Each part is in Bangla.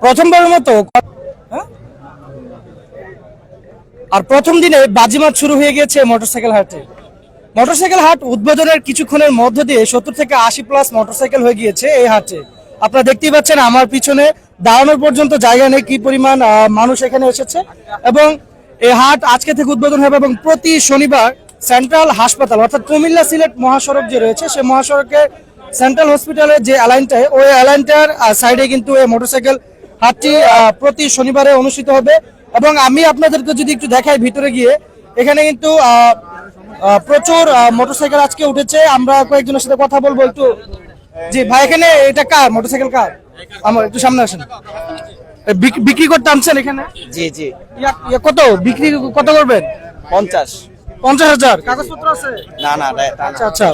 প্রথমবারের মতো? হ্যাঁ? আর প্রথম দিনে বাজিমাত শুরু হয়ে গিয়েছে মোটরসাইকেল হাটে। মোটরসাইকেল হাট উদ্বোধনের কিছুক্ষণের মধ্য দিয়ে সত্তর থেকে আশি প্লাস মোটরসাইকেল হয়ে গিয়েছে এই হাটে। আপনারা দেখতেই পাচ্ছেন আমার পিছনে দাঁড়ানোর পর্যন্ত জায়গা নেই কি পরিমাণ মানুষ এখানে এসেছে। এবং এই হাট আজকে থেকে উদ্বোধন হবে এবং প্রতি শনিবার সেন্ট্রাল হাসপাতাল অর্থাৎ কুমিল্লা সিলেট মহাসড়ক যে রয়েছে সেই মহাসড়কের সেন্ট্রাল হসপিটালের যে অ্যালাইনটায় ওই অ্যালাইনটার সাইডে কিন্তু এই মোটরসাইকেল হাটটি প্রতি শনিবারে অনুষ্ঠিত হবে। এবং আমি আপনাদেরকে যদি একটু দেখাই ভিতরে গিয়ে এখানে কিন্তু প্রচুর মোটরসাইকেল আজকে উঠেছে। আমরা কয়েকজনের সাথে কথা বলব একটু। জি ভাই এখানে এটা কার? মোটরসাইকেল কার? আমার একটু সামনে আসেন। বিক্রি করতে আনছেন এখানে? জি জি। কত? বিক্রি কত করবেন? পঞ্চাশ। পঞ্চাশ হাজার। কাগজপত্র আছে? না না। আচ্ছা আচ্ছা।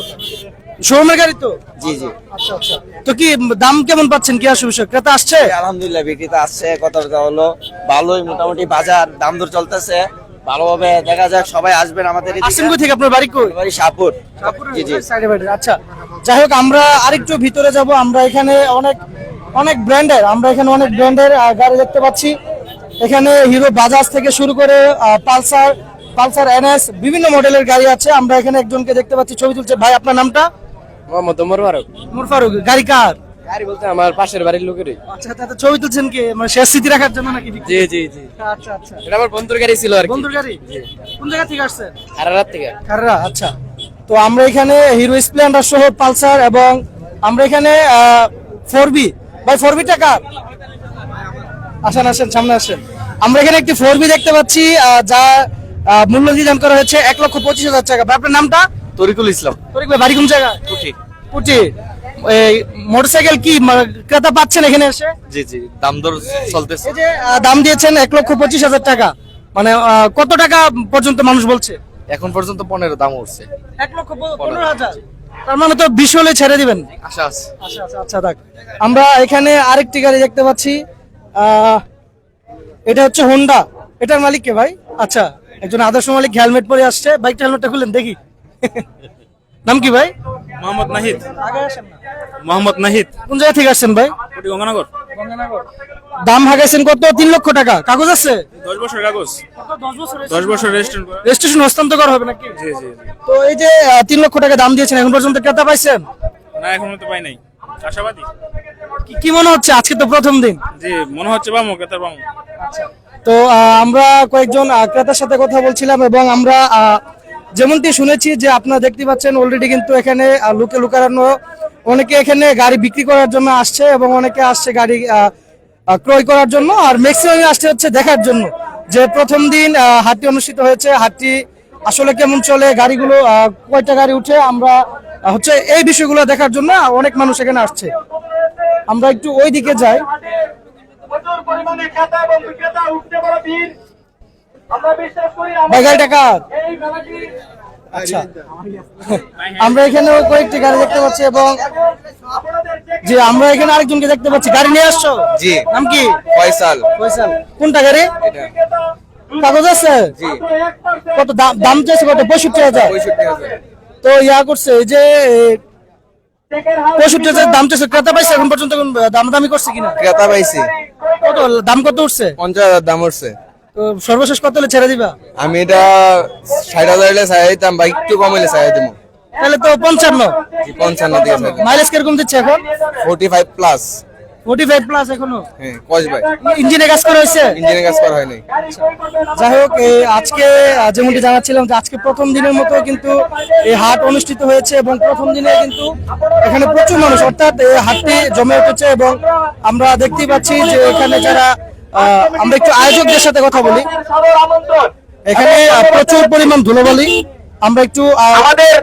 শোরুমের গাড়ি তো? জি জি। আচ্ছা আচ্ছা। তো কি দাম কেমন পাচ্ছেন কি আসে বিষয়? ক্রেতা আসছে? আলহামদুলিল্লাহ বিক্রিতে আসছে টাকা হলো ভালোই মোটামুটি বাজার দাম দর চলতেছে। ভালোভাবে দেখা যাক সবাই আসবেন আমাদের থেকে আপনার বাড়ি কই? বাড়ি শাহপুর। জি জি। আচ্ছা যাই হোক আমরা আরেকটু ভিতরে যাব। আমরা এখানে অনেক অনেক ব্র্যান্ডের আমরা এখানে অনেক ব্র্যান্ডের গাড়ি দেখতে পাচ্ছি। এখানে হিরো বাজাজ থেকে শুরু করে পালসার পালসার এনএস বিভিন্ন মডেলের গাড়ি আছে। আমরা এখানে একজনকে দেখতে পাচ্ছি ছবি তুলছে। ভাই আপনার নামটা? মোহাম্মদ ওমর ফারুক। ফারুক গাড়ি কার? গাড়ি বলতে আমার পাশের বাড়ির লোকেরই। আচ্ছা তাতে ছবি তুলছেন কি? মানে শেষ স্মৃতি রাখার জন্য নাকি জি জি জি। আচ্ছা আচ্ছা। এটা আমার বন্ধুর গাড়ি ছিল আর বন্ধুর গাড়ি? কোন জায়গা থেকে আসছেন? থেকে। আচ্ছা। তো আমরা এখানে হিরো স্প্লেন্ডার সহ পালসার এবং আমরা এখানে ফোর বি ভাই ফোর বি টাকা আসেন আসেন সামনে আসেন। আমরা এখানে একটি ফোর বি দেখতে পাচ্ছি যা মূল্য নির্ধারণ করা হয়েছে এক লক্ষ পঁচিশ হাজার টাকা। আপনার নামটা? তরিকুল ইসলাম। তরিক ভাই বাড়ি কোন জায়গায়? কুঠি। পুটি এই মোটরসাইকেল কি ক্রেতা পাচ্ছেন এখানে এসে? জি জি দাম দর চলতেছে। এই যে আহ, দাম দিয়েছেন এক লক্ষ পঁচিশ হাজার টাকা। মানে আহ, কত টাকা পর্যন্ত মানুষ বলছে? এখন পর্যন্ত পনেরো দাম উঠছে। এক লক্ষ পনেরো। হাজার। তার মানে তো বিশ হলে ছেড়ে দিবেন। আশা আছে। আচ্ছা আচ্ছা আচ্ছা দেখ আমরা এখানে আরেকটি গাড়ি দেখতে পাচ্ছি। আহ, এটা হচ্ছে হোন্ডা এটার মালিক কে ভাই? আচ্ছা একজন আদর্শ মালিক হেলমেট পরে আসছে। বাইকটা হেলমেটটা খুলেন দেখি। নাম কি ভাই? মোহাম্মদ নাহিদ। মোহাম্মদ নাহিদ। কোন জায়গা থেকে আসছেন ভাই? গঙ্গানগর। দাম হাগাইছেন কত? তিন লক্ষ টাকা। কাগজ আছে? দশ বছর কাগজ। দশ বছর রেজিস্ট্রেশন হস্তান্তর হবে নাকি? জি জি জি। তো এই যে তিন লক্ষ টাকা দাম দিয়েছেন এখন পর্যন্ত ক্রেতা পাইছেন? না এখনও তো পাই নাই। আশাবাদী কি- কি মনে হচ্ছে? আজকে তো প্রথম দিন। জি মনে হচ্ছে বামো কেতার বামো। তো আমরা কয়েকজন ক্রেতার সাথে কথা বলছিলাম এবং আমরা আহ, যেমনটি শুনেছি যে আপনারা দেখতে পাচ্ছেন অলরেডি কিন্তু এখানে লুকে লুকানো, অনেকে এখানে গাড়ি বিক্রি করার জন্য আসছে এবং অনেকে আসছে গাড়ি ক্রয় করার জন্য। আর ম্যাক্সিমাম আসছে হচ্ছে দেখার জন্য। যে প্রথম দিন হাটটি অনুষ্ঠিত হয়েছে। হাটটি আসলে কেমন চলে, গাড়িগুলো কয়টা গাড়ি উঠে, আমরা হচ্ছে এই বিষয়গুলো দেখার জন্য অনেক মানুষ এখানে আসছে। আমরা একটু ওই দিকে যাই প্রচুর পরিমাণে এবং বিক্রেতা উঠতে এই মেলাটি আচ্ছা। আমরা এখানে কয়েকটি গাড়ি দেখতে পাচ্ছি এবং যে আমরা এখানে আরেকজনকে দেখতে পাচ্ছি। গাড়ি নিয়ে আসছো? জি। নাম কি? ফয়সাল। ফয়সাল। কোনটা গাড়ি? কাগজ আছে? কত দাম দাম চাইছে কত? পঁয়ষট্টি হাজার। তো ইয়া করছে যে পঁয়ষট্টি হাজার দাম চাইছে ক্রেতা পাইছে এখন পর্যন্ত দাম দামি করছে কিনা? ক্রেতা পাইছি। কত দাম কত উঠছে? পঞ্চাশ হাজার দাম উঠছে। তো সর্বশেষ কত হলে ছেড়ে দিবা? আমি এটা ষাট হাজার হলে চাই দিতাম বা একটু কম হলে চাই দিব তাহলে তো পঞ্চান্ন। পঞ্চান্ন দিয়ে মাইলেজ কীরকম দিচ্ছে এখন? Forty five plus forty five plus এখনও? হ্যাঁ কস ভাই। ইঞ্জিনে কাজ করা হয়েছে? ইঞ্জিনের কাজ করা হয়নি। যাই হোক এই আজকে যেমনটি জানাচ্ছিলাম যে আজকে প্রথম দিনের মতো কিন্তু এই হাট অনুষ্ঠিত হয়েছে এবং প্রথম দিনে কিন্তু এখানে প্রচুর মানুষ অর্থাৎ এই হাটটি জমে উঠেছে এবং আমরা দেখতেই পাচ্ছি যে এখানে যারা আমরা একটু আয়োজকদের সাথে কথা বলি। এখানে প্রচুর পরিমাণ ধুলোবালি। আমরা একটু আমাদের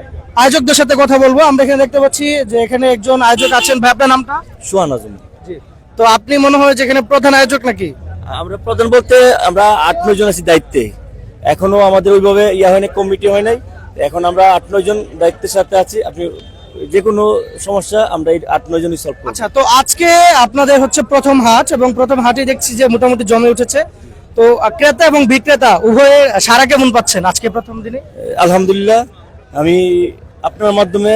আয়োজকদের সাথে কথা বলব। আমরা এখানে দেখতে পাচ্ছি যে এখানে একজন আয়োজক আছেন। ভাই আপনার নামটা? সুহান আজম। তো আপনি মনে হয় যে এখানে প্রধান আয়োজক নাকি? আমরা প্রধান বলতে আমরা আট নয় জন আছি দায়িত্বে। এখনও আমাদের ওইভাবে ইয়া হয় নাই কমিটি হয় নাই। এখন আমরা আট নয় জন দায়িত্বের সাথে আছি। আপনি যে কোনো সমস্যা আমরা এই আট নয় জনই সলভ আচ্ছা তো আজকে আপনাদের হচ্ছে প্রথম হাট এবং প্রথম হাটে দেখছি যে মোটামুটি জমে উঠেছে। তো ক্রেতা এবং বিক্রেতা উভয়ে সারা কেমন পাচ্ছেন আজকে প্রথম দিনে? আলহামদুলিল্লাহ আমি আপনার মাধ্যমে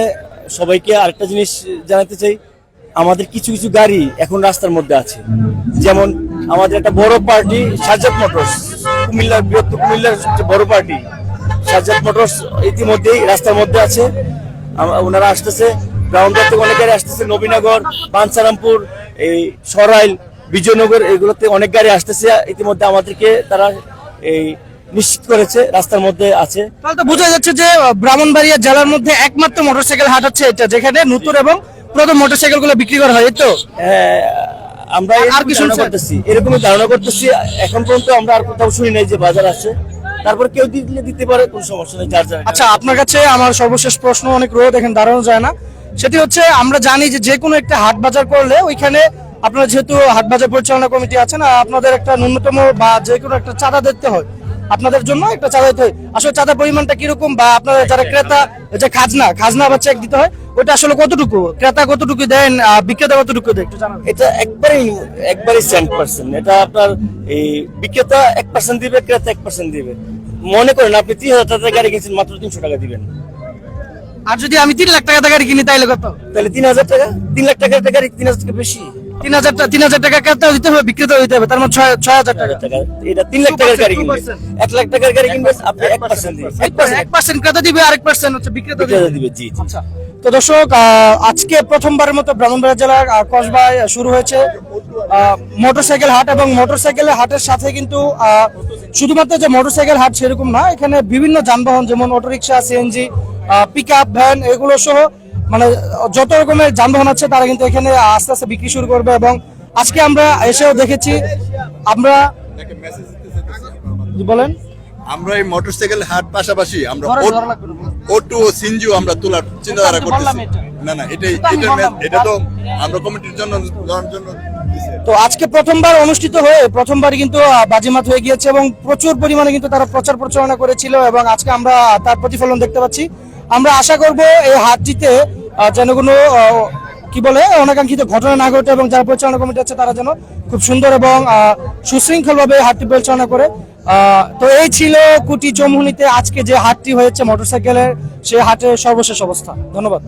সবাইকে আরেকটা জিনিস জানাতে চাই। আমাদের কিছু কিছু গাড়ি এখন রাস্তার মধ্যে আছে। যেমন আমাদের একটা বড় পার্টি সাজ্জাদ মোটরস। কুমিল্লার বৃহত্তর কুমিল্লার বড় পার্টি সাজ্জাদ মোটরস ইতিমধ্যেই রাস্তার মধ্যে আছে। ওনারা আসতেছে গ্রাউন্ড থেকে অনেক গাড়ি আসতেছে নবীনগর বাঞ্ছারামপুর এই সরাইল বিজয়নগর এগুলোতে অনেক গাড়ি আসতেছে। ইতিমধ্যে আমাদেরকে তারা এই নিশ্চিত করেছে রাস্তার মধ্যে আছে। তাহলে তো বোঝা যাচ্ছে যে ব্রাহ্মণবাড়িয়া জেলার মধ্যে একমাত্র মোটরসাইকেল হাট হচ্ছে এটা যেখানে নতুন এবং প্রথম মোটরসাইকেলগুলো বিক্রি করা হয় তো? হ্যাঁ, আমরা আর কি ধারণা করতেছি এরকমই ধারণা করতেছি। এখন পর্যন্ত আমরা আর কোথাও শুনি নাই যে বাজার আছে। তারপর কেউ দিলে দিতে পারে কোনো সমস্যা নেই যার যার আচ্ছা আপনার কাছে আমার সর্বশেষ প্রশ্ন অনেক রোদ এখানে দাঁড়ানো যায় না। সেটি হচ্ছে আমরা জানি যে যে কোনো একটা হাট বাজার করলে ওইখানে আপনারা যেহেতু হাট বাজার পরিচালনা কমিটি আছেন আহ, আপনাদের একটা ন্যূনতম বা যে কোনো একটা চাঁদা দিতে হয়। আপনাদের জন্য একটা চাঁদা দিতে হয়। আসলে চাঁদার পরিমাণটা কীরকম বা আপনারা যারা ক্রেতা যে খাজনা খাজনা বা চেক দিতে হয় ওটা আসলে কতটুকু? ক্রেতা কতটুকু দেন বিক্রেতা কতটুকু দেয় একটু জানাবেন। এটা একবারই একবারই সেন্ট পার্সেন্ট এটা আপনার এই বিক্রেতা এক পার্সেন্ট দিবে ক্রেতা এক পার্সেন্ট দিবে। মনে করেন আপনি তিন হাজার টাকা গাড়ি কিনছেন মাত্র তিনশো টাকা দিবেন। আর যদি আমি তিন লাখ টাকা গাড়ি কিনি তাইলে কত? তাহলে তিন হাজার টাকা? তিন লাখ টাকার গাড়ি তিন হাজার টাকা বেশি। তিন হাজার তিন হাজার টাকা দিতে হবে দিতে হবে তার মানে ছয় ছয় হাজার টাকা। টাকা। এটা তিন লাখ টাকার গাড়ি কিনবে এক লাখ টাকার গাড়ি কিনবে আপনি এক পার্সেন্ট দিবেন। এক পার্সেন্ট। ক্রেতা দিবে আরেক পার্সেন্ট হচ্ছে বিক্রেতা দিবে। জি আচ্ছা। তো দর্শক আজকে প্রথমবারের মতো ব্রাহ্মণবাড়িয়া জেলার কসবায় শুরু হয়েছে মোটরসাইকেল হাট এবং মোটরসাইকেলের হাটের সাথে কিন্তু শুধুমাত্র যে মোটরসাইকেল হাট সেরকম না এখানে বিভিন্ন যানবাহন যেমন autorickshaw CNG pickup van এগুলো সহ মানে যত রকমের যানবাহন আছে তারা কিন্তু এখানে আস্তে আস্তে বিক্রি শুরু করবে এবং আজকে আমরা এসেও দেখেছি আমরা বলেন। আমরা এই মোটরসাইকেল হাট পাশাপাশি আমরা ধরা- ও- ধরা ওটু ও সিনজু আমরা তোলার চিন্তাধারা করতেছি। না না এটাই এটা এটা তো আমরা কমিটির জন্য জন্য। তো আজকে প্রথমবার অনুষ্ঠিত হয়ে প্রথমবারই কিন্তু বাজিমাত হয়ে গিয়েছে এবং প্রচুর পরিমাণে কিন্তু তারা প্রচার প্রচারণা করেছিল এবং আজকে আমরা তার প্রতিফলন দেখতে পাচ্ছি। আমরা আশা করব এই হাটটিতে আহ, যেন কোনো কি বলে অনাকাঙ্ক্ষিত ঘটনা না ঘটে এবং যারা পরিচালনা কমিটি আছে তারা যেন খুব সুন্দর এবং সুশৃঙ্খল ভাবে হাটটি পরিচালনা করে। তো এই ছিল কুটি চৌমুহনীতে আজকে যে হাটটি হয়েছে মোটরসাইকেলের সেই হাটের সর্বশেষ অবস্থা। ধন্যবাদ।